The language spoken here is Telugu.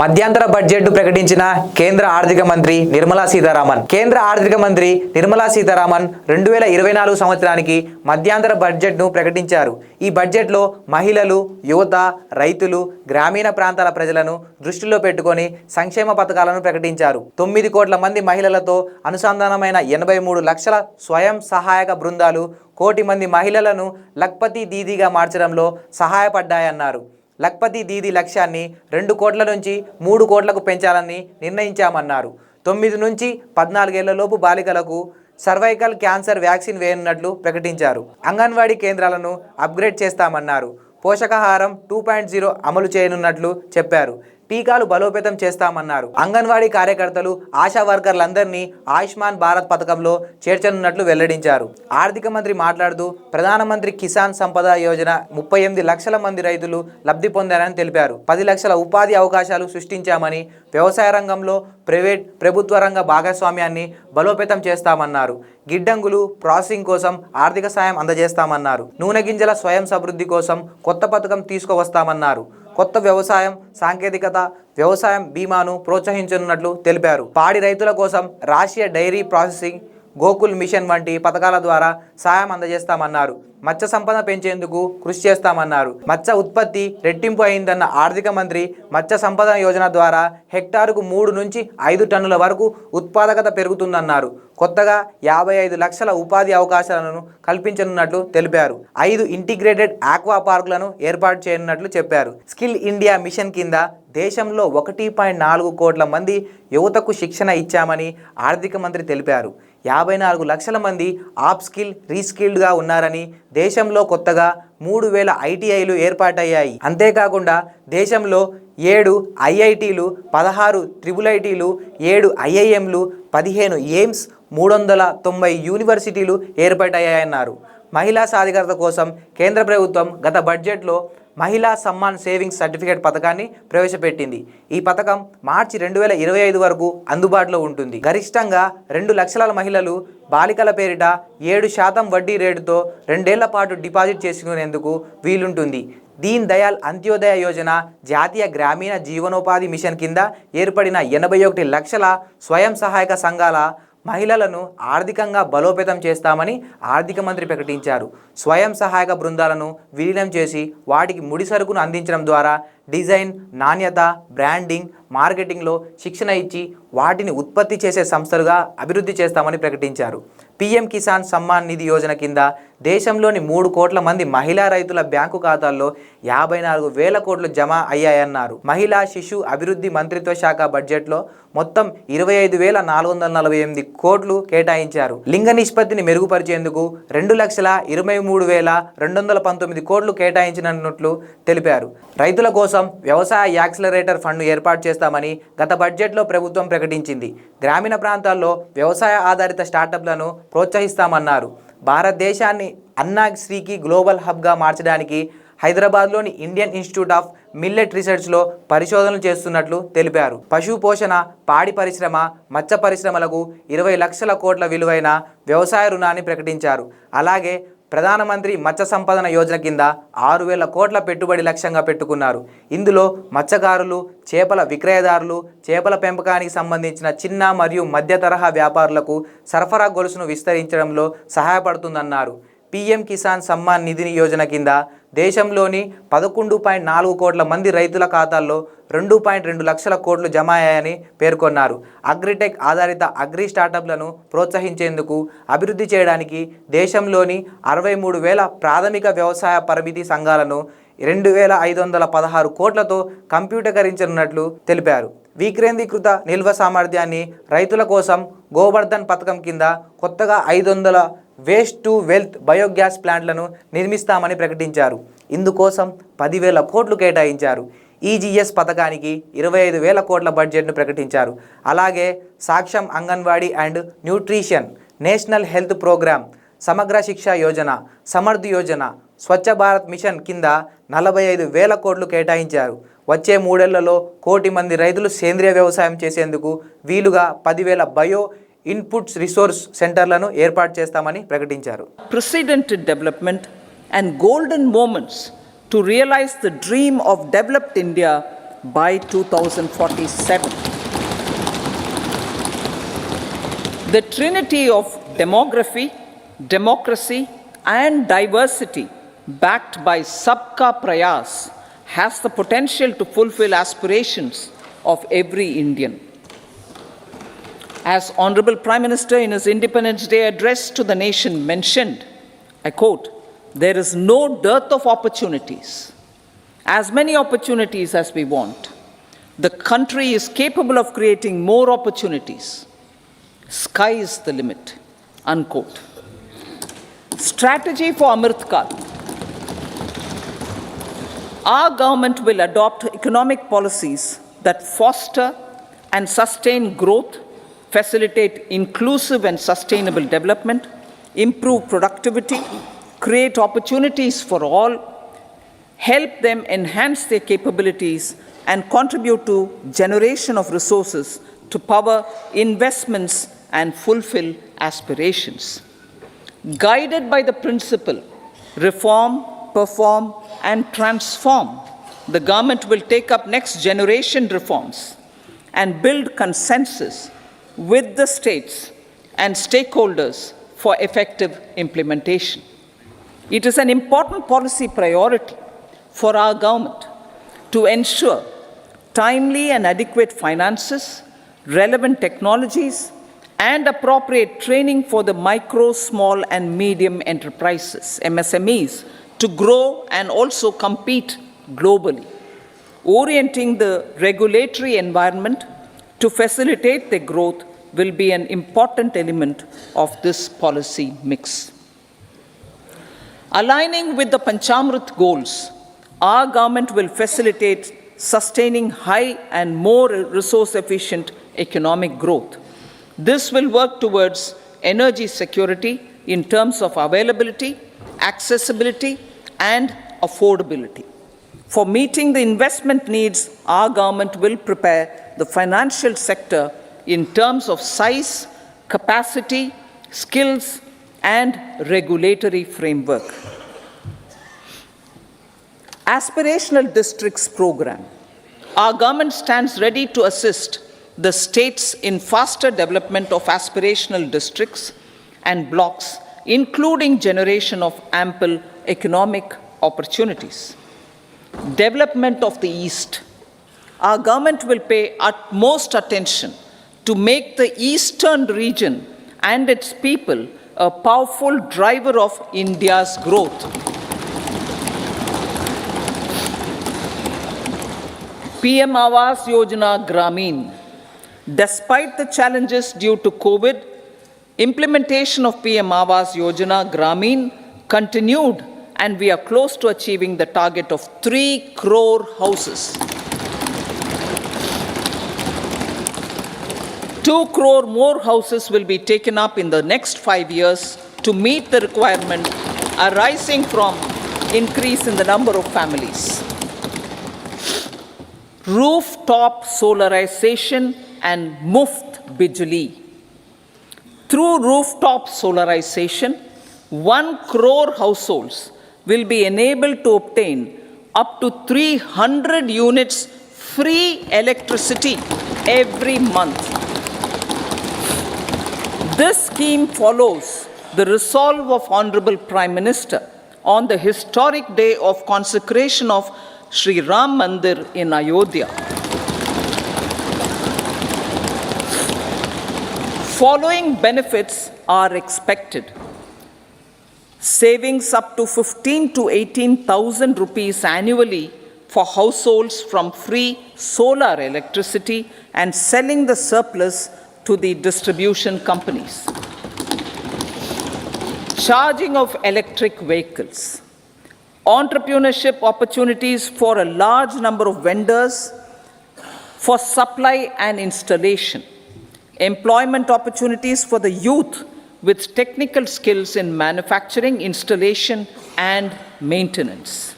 మధ్యంతర బడ్జెట్ ప్రకటించిన కేంద్ర ఆర్థిక మంత్రి నిర్మలా సీతారామన్. కేంద్ర ఆర్థిక మంత్రి నిర్మలా సీతారామన్ రెండు వేల ఇరవై నాలుగు సంవత్సరానికి మధ్యంతర బడ్జెట్ను ప్రకటించారు. ఈ బడ్జెట్లో మహిళలు యువత రైతులు గ్రామీణ ప్రాంతాల ప్రజలను దృష్టిలో పెట్టుకొని సంక్షేమ పథకాలను ప్రకటించారు. తొమ్మిది కోట్ల మంది మహిళలతో అనుసంధానమైన ఎనభై మూడు లక్షల స్వయం సహాయక బృందాలు కోటి మంది మహిళలను లక్పతి దీదీగా మార్చడంలో సహాయపడ్డాయన్నారు. లక్పతి దీది లక్ష్యాన్ని రెండు కోట్ల నుంచి మూడు కోట్లకు పెంచాలని నిర్ణయించామన్నారు. తొమ్మిది నుంచి పద్నాలుగేళ్ళలోపు బాలికలకు సర్వైకల్ క్యాన్సర్ వ్యాక్సిన్ వేయనున్నట్లు ప్రకటించారు. అంగన్వాడీ కేంద్రాలను అప్గ్రేడ్ చేస్తామన్నారు. పోషకాహారం టూ పాయింట్ జీరో అమలు చేయనున్నట్లు చెప్పారు. టీకాలు బలోపేతం చేస్తామన్నారు. అంగన్వాడీ కార్యకర్తలు ఆశా వర్కర్లందరినీ ఆయుష్మాన్ భారత్ పథకంలో చేర్చనున్నట్లు వెల్లడించారు. ఆర్థిక మంత్రి మాట్లాడుతూ ప్రధానమంత్రి కిసాన్ సంపద యోజన ముప్పై ఎనిమిది లక్షల మంది రైతులు లబ్ధి పొందారని తెలిపారు. పది లక్షల ఉపాధి అవకాశాలు సృష్టించామని వ్యవసాయ రంగంలో ప్రైవేట్ ప్రభుత్వ రంగ భాగస్వామ్యాన్ని బలోపేతం చేస్తామన్నారు. గిడ్డంగులు ప్రాసెసింగ్ కోసం ఆర్థిక సాయం అందజేస్తామన్నారు. నూనె గింజల స్వయం సమృద్ధి కోసం కొత్త పథకం తీసుకువస్తామన్నారు. కొత్త వ్యవసాయం సాంకేతికత వ్యవసాయం బీమాను ప్రోత్సహించనున్నట్లు తెలిపారు. పాడి రైతుల కోసం Rashtriya dairy processing Gokul mission వంటి పథకాల ద్వారా సాయం అందజేస్తామన్నారు. మత్స్య సంపద పెంచేందుకు కృషి చేస్తామన్నారు. మత్స్య ఉత్పత్తి రెట్టింపు అయిందన్న ఆర్థిక మంత్రి మత్స్య సంపద యోజన ద్వారా హెక్టారుకు మూడు నుంచి ఐదు టన్నుల వరకు ఉత్పాదకత పెరుగుతుందన్నారు. కొత్తగా యాభై ఐదు లక్షల ఉపాధి అవకాశాలను కల్పించనున్నట్లు తెలిపారు. ఐదు ఇంటిగ్రేటెడ్ ఆక్వా పార్కులను ఏర్పాటు చేయనున్నట్లు చెప్పారు. స్కిల్ ఇండియా మిషన్ కింద దేశంలో ఒకటి పాయింట్ నాలుగు కోట్ల మంది యువతకు శిక్షణ ఇచ్చామని ఆర్థిక మంత్రి తెలిపారు. యాభై నాలుగు లక్షల మంది ఆప్ స్కిల్ రీస్కిల్డ్గా ఉన్నారని దేశంలో కొత్తగా మూడు వేల ఐటీఐలు ఏర్పాటయ్యాయి. అంతేకాకుండా దేశంలో ఏడు ఐఐటీలు పదహారు త్రిబుల్ ఐటీలు ఏడు ఐఐఎంలు పదిహేను ఎయిమ్స్ మూడు వందల తొంభై యూనివర్సిటీలు ఏర్పాటయ్యాయన్నారు. మహిళా సాధికారత కోసం కేంద్ర ప్రభుత్వం గత బడ్జెట్లో మహిళా సమ్మాన్ సేవింగ్స్ సర్టిఫికేట్ పథకాన్ని ప్రవేశపెట్టింది. ఈ పథకం మార్చి రెండు వేల ఇరవై ఐదు వరకు అందుబాటులో ఉంటుంది. గరిష్టంగా రెండు లక్షల మహిళలు బాలికల పేరిట ఏడు శాతం వడ్డీ రేటుతో రెండేళ్ళ పాటు డిపాజిట్ చేసుకునేందుకు వీలుంటుంది. దీన్ దయాల్ అంత్యోదయ యోజన జాతీయ గ్రామీణ జీవనోపాధి మిషన్ కింద ఏర్పడిన ఎనభై ఒకటి లక్షల స్వయం సహాయక సంఘాల మహిళలను ఆర్థికంగా బలోపేతం చేస్తామని ఆర్థిక మంత్రి ప్రకటించారు. స్వయం సహాయక బృందాలను విలీనం చేసి వాటికి ముడి సరుకును అందించడం ద్వారా డిజైన్ నాణ్యత బ్రాండింగ్ మార్కెటింగ్లో శిక్షణ ఇచ్చి వాటిని ఉత్పత్తి చేసే సంస్థలుగా అభివృద్ధి చేస్తామని ప్రకటించారు. పీఎం కిసాన్ సమ్మాన్ నిధి యోజన కింద దేశంలోని మూడు కోట్ల మంది మహిళా రైతుల బ్యాంకు ఖాతాల్లో యాభై నాలుగు వేల కోట్లు జమ అయ్యాయన్నారు. మహిళా శిశు అభివృద్ధి మంత్రిత్వ శాఖ బడ్జెట్లో మొత్తం ఇరవై ఐదు వేల నాలుగు వందల నలభై ఎనిమిది కోట్లు కేటాయించారు. లింగ నిష్పత్తిని మెరుగుపరిచేందుకు రెండు లక్షల ఇరవై మూడు వేల రెండు వందల పంతొమ్మిది కోట్లు కేటాయించినట్లు తెలిపారు. రైతుల కోసం వ్యవసాయ యాక్సిలరేటర్ ఫండ్ ఏర్పాటు చేస్తామని గత బడ్జెట్లో ప్రభుత్వం ప్రకటించింది. గ్రామీణ ప్రాంతాల్లో వ్యవసాయ ఆధారిత స్టార్టప్లను ప్రోత్సహిస్తామన్నారు. భారతదేశాన్ని అన్నాశ్రీకి గ్లోబల్ హబ్గా మార్చడానికి హైదరాబాద్లోని ఇండియన్ ఇన్స్టిట్యూట్ ఆఫ్ మిల్లెట్ రీసెర్చ్లో పరిశోధనలు చేస్తున్నట్లు తెలిపారు. పశు పోషణ పాడి పరిశ్రమ మత్స్య పరిశ్రమలకు ఇరవై లక్షల కోట్ల విలువైన వ్యవసాయ రుణాన్ని ప్రకటించారు. అలాగే ప్రధానమంత్రి మత్స్య సంపదన యోజన కింద ఆరు వేల కోట్ల పెట్టుబడి లక్ష్యంగా పెట్టుకున్నారు. ఇందులో మత్స్యకారులు చేపల విక్రయదారులు చేపల పెంపకానికి సంబంధించిన చిన్న మరియు మధ్య తరహా వ్యాపారులకు సరఫరా గొలుసును విస్తరించడంలో సహాయపడుతుందన్నారు. పీఎం కిసాన్ సమ్మాన్ నిధిని యోజన కింద దేశంలోని పదకొండు పాయింట్ నాలుగు కోట్ల మంది రైతుల ఖాతాల్లో రెండు పాయింట్ రెండు లక్షల కోట్లు జమ అయ్యాయని పేర్కొన్నారు. అగ్రిటెక్ ఆధారిత అగ్రి స్టార్టప్లను ప్రోత్సహించేందుకు అభివృద్ధి చేయడానికి దేశంలోని అరవై మూడు వేల ప్రాథమిక వ్యవసాయ పరిమితి సంఘాలను రెండు వేల ఐదు వందల పదహారు కోట్లతో కంప్యూటరీకరించనున్నట్లు తెలిపారు. వికేంద్రీకృత నిల్వ సామర్థ్యాన్ని రైతుల కోసం గోవర్ధన్ పథకం కింద కొత్తగా ఐదు వందల వేస్ట్ టు వెల్త్ బయోగ్యాస్ ప్లాంట్లను నిర్మిస్తామని ప్రకటించారు. ఇందుకోసం పదివేల కోట్లు కేటాయించారు. ఈజీఎస్ పథకానికి ఇరవై ఐదు వేల కోట్ల బడ్జెట్ను ప్రకటించారు. అలాగే Saksham Anganwadi and nutrition national health programme Samagra Shiksha Yojana Samarth Yojana Swachh Bharat mission కింద నలభై ఐదు వేల కోట్లు కేటాయించారు. వచ్చే మూడేళ్ళలో కోటి మంది రైతులు సేంద్రియ వ్యవసాయం చేసేందుకు వీలుగా పదివేల బయో ఇన్పుట్స్ రిసోర్స్ సెంటర్లను ఏర్పాటు చేస్తామని ప్రకటించారు. President development and golden moments to realise the dream of developed India by two thousand forty seven the trinity of demography democracy and diversity backed by Sabka Prayas has the potential to fulfil aspirations of every Indian As Honorable Prime Minister in his Independence Day address to the nation mentioned, I quote, there is no dearth of opportunities, as many opportunities as we want. The country is capable of creating more opportunities. Sky is the limit. Unquote. Strategy for Amritkal. Our government will adopt economic policies that foster and sustain growth, facilitate inclusive and sustainable development, improve productivity, create opportunities for all, help them enhance their capabilities, and contribute to generation of resources to power investments and fulfill aspirations. Guided by the principle reform, perform, and transform, the government will take up next generation reforms and build consensus with the states and stakeholders for effective implementation. It is an important policy priority for our government to ensure timely and adequate finances, relevant technologies, and appropriate training for the micro, small, and medium enterprises, MSMEs, to grow and also compete globally. Orienting the regulatory environment to facilitate their growth will be an important element of this policy mix. Aligning with the Panchamrit goals, our government will facilitate sustaining high and more resource efficient economic growth. This will work towards energy security in terms of availability, accessibility, and affordability. For meeting the investment needs, our government will prepare the financial sector in terms of size, capacity, skills, and regulatory framework. Aspirational Districts Program. Our government stands ready to assist the states in faster development of aspirational districts and blocks, including generation of ample economic opportunities. Development of the East. Our government will pay utmost attention to make the eastern region and its people a powerful driver of India's growth. PM Awas Yojana Gramin. Despite the challenges due to COVID, implementation of PM Awas Yojana Gramin continued and we are close to achieving the target of 3 crore houses. 2 crore more houses will be taken up in the next 5 years to meet the requirement arising from increase in the number of families rooftop solarization and Muft Bijli. Through rooftop solarization, 1 crore households will be enabled to obtain up to 300 units free electricity every month. This scheme follows the resolve of Honorable Prime Minister on the historic day of consecration of Sri Ram Mandir in Ayodhya. Following benefits are expected. Savings up to 15 to 18,000 rupees annually for households from free solar electricity and selling the surplus to the distribution companies. Charging of electric vehicles entrepreneurship opportunities for a large number of vendors for supply and installation, employment opportunities for the youth with technical skills in manufacturing, installation, and maintenance.